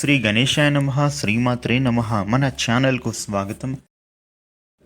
శ్రీ గణేశాయ నమ శ్రీమాత్రే నమ. మన ఛానల్కు స్వాగతం.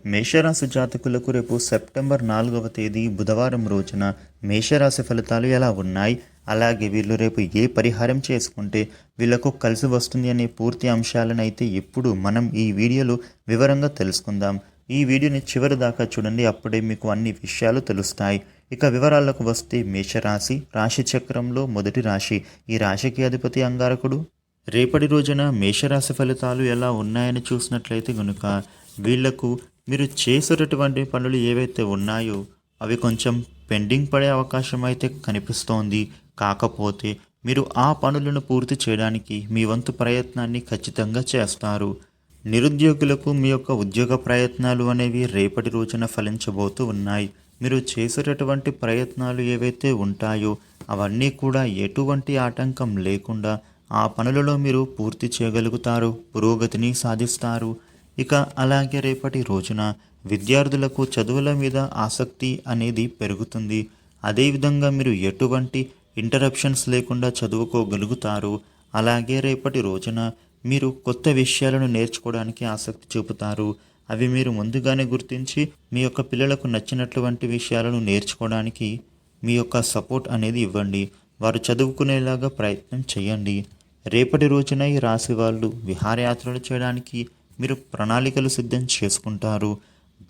మేషరాశి జాతకులకు రేపు సెప్టెంబర్ నాలుగవ తేదీ బుధవారం రోజున మేషరాశి ఫలితాలు ఎలా ఉన్నాయి? అలాగే వీళ్ళు రేపు ఏ పరిహారం చేసుకుంటే వీళ్ళకు కలిసి వస్తుంది అనే పూర్తి అంశాలను అయితే ఇప్పుడు మనం ఈ వీడియోలో వివరంగా తెలుసుకుందాం. ఈ వీడియోని చివరి దాకా చూడండి అప్పుడే మీకు అన్ని విషయాలు తెలుస్తాయి. ఇక వివరాలకు వస్తే మేషరాశి రాశి చక్రంలో మొదటి రాశి. ఈ రాశికి అధిపతి అంగారకుడు రేపటి రోజున మేషరాశి ఫలితాలు ఎలా ఉన్నాయని చూసినట్లయితే గనుక వీళ్ళకు మీరు చేసేటటువంటి పనులు ఏవైతే ఉన్నాయో అవి కొంచెం పెండింగ్ పడే అవకాశం అయితే కనిపిస్తోంది. కాకపోతే మీరు ఆ పనులను పూర్తి చేయడానికి మీ వంతు ప్రయత్నాన్ని ఖచ్చితంగా చేస్తారు. నిరుద్యోగులకు మీ యొక్క ఉద్యోగ ప్రయత్నాలు అనేవి రేపటి రోజున ఫలించబోతూ ఉన్నాయి. మీరు చేసేటటువంటి ప్రయత్నాలు ఏవైతే ఉంటాయో అవన్నీ కూడా ఎటువంటి ఆటంకం లేకుండా ఆ పనులలో మీరు పూర్తి చేయగలుగుతారు పురోగతిని సాధిస్తారు. ఇక అలాగే రేపటి రోజున విద్యార్థులకు చదువుల మీద ఆసక్తి అనేది పెరుగుతుంది. అదేవిధంగా మీరు ఎటువంటి ఇంటరప్షన్స్ లేకుండా చదువుకోగలుగుతారు. అలాగే రేపటి రోజున మీరు కొత్త విషయాలను నేర్చుకోవడానికి ఆసక్తి చూపుతారు. అవి మీరు ముందుగానే గుర్తించి మీ యొక్క పిల్లలకు నచ్చినటువంటి విషయాలను నేర్చుకోవడానికి మీ యొక్క సపోర్ట్ అనేది ఇవ్వండి. వారు చదువుకునేలాగా ప్రయత్నం చేయండి. రేపటి రోజున ఈ రాశి వాళ్ళు విహారయాత్రలు చేయడానికి మీరు ప్రణాళికలు సిద్ధం చేసుకుంటారు.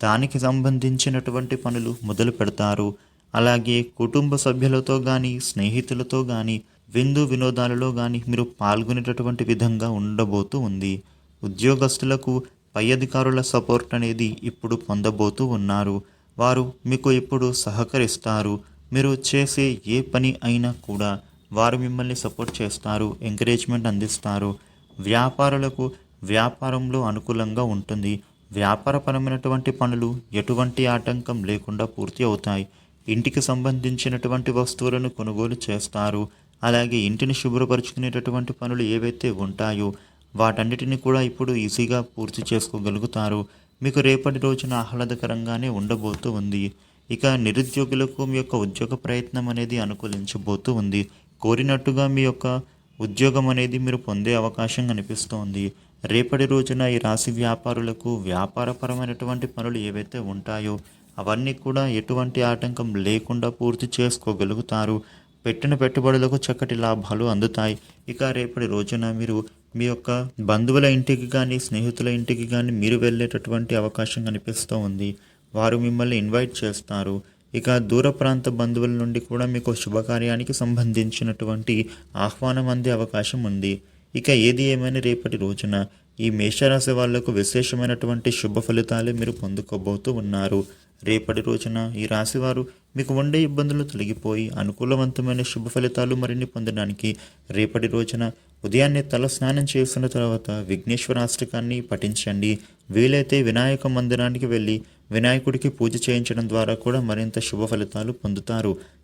దానికి సంబంధించినటువంటి పనులు మొదలు పెడతారు. అలాగే కుటుంబ సభ్యులతో కానీ స్నేహితులతో కానీ విందు వినోదాలలో కానీ మీరు పాల్గొనేటటువంటి విధంగా ఉండబోతూ ఉంది. ఉద్యోగస్తులకు పై అధికారుల సపోర్ట్ అనేది ఇప్పుడు పొందబోతూ ఉన్నారు. వారు మీకు ఇప్పుడు సహకరిస్తారు. మీరు చేసే ఏ పని అయినా కూడా వారు మిమ్మల్ని సపోర్ట్ చేస్తారు ఎంకరేజ్మెంట్ అందిస్తారు. వ్యాపారులకు వ్యాపారంలో అనుకూలంగా ఉంటుంది. వ్యాపారపరమైనటువంటి పనులు ఎటువంటి ఆటంకం లేకుండా పూర్తి అవుతాయి. ఇంటికి సంబంధించినటువంటి వస్తువులను కొనుగోలు చేస్తారు. అలాగే ఇంటిని శుభ్రపరుచుకునేటటువంటి పనులు ఏవైతే ఉంటాయో వాటన్నిటిని కూడా ఇప్పుడు ఈజీగా పూర్తి చేసుకోగలుగుతారు. మీకు రేపటి రోజున ఆహ్లాదకరంగానే ఉండబోతూ ఉంది. ఇక నిరుద్యోగులకు మీ యొక్క ఉద్యోగ ప్రయత్నం అనేది అనుకూలించబోతూ ఉంది. కోరినట్టుగా మీ యొక్క ఉద్యోగం అనేది మీరు పొందే అవకాశం కనిపిస్తోంది. రేపటి రోజున ఈ రాశి వ్యాపారులకు వ్యాపారపరమైనటువంటి పనులు ఏవైతే ఉంటాయో అవన్నీ కూడా ఎటువంటి ఆటంకం లేకుండా పూర్తి చేసుకోగలుగుతారు. పెట్టిన పెట్టుబడులకు చక్కటి లాభాలు అందుతాయి. ఇక రేపటి రోజున మీరు మీ యొక్క బంధువుల ఇంటికి కానీ స్నేహితుల ఇంటికి కానీ మీరు వెళ్ళేటటువంటి అవకాశం కనిపిస్తూ ఉంది వారు మిమ్మల్ని ఇన్వైట్ చేస్తారు. ఇక దూర ప్రాంత బంధువుల నుండి కూడా మీకు శుభకార్యానికి సంబంధించినటువంటి ఆహ్వానం అందే అవకాశం ఉంది. ఇక ఏది ఏమైనా రేపటి రోజున ఈ మేషరాశి వాళ్ళకు విశేషమైనటువంటి శుభ ఫలితాలే మీరు పొందుకోబోతూ ఉన్నారు. రేపటి రోజున ఈ రాశివారు మీకు ఉండే ఇబ్బందులు తొలగిపోయి అనుకూలవంతమైన శుభ ఫలితాలు మరిన్ని పొందడానికి రేపటి రోజున ఉదయాన్నే తల స్నానం చేసిన తర్వాత విఘ్నేశ్వర అష్టకాన్ని పఠించండి. వీలైతే వినాయక మందిరానికి వెళ్ళి వినాయకుడికి పూజ చేయించడం ద్వారా కూడా మరింత శుభ ఫలితాలు పొందుతారు.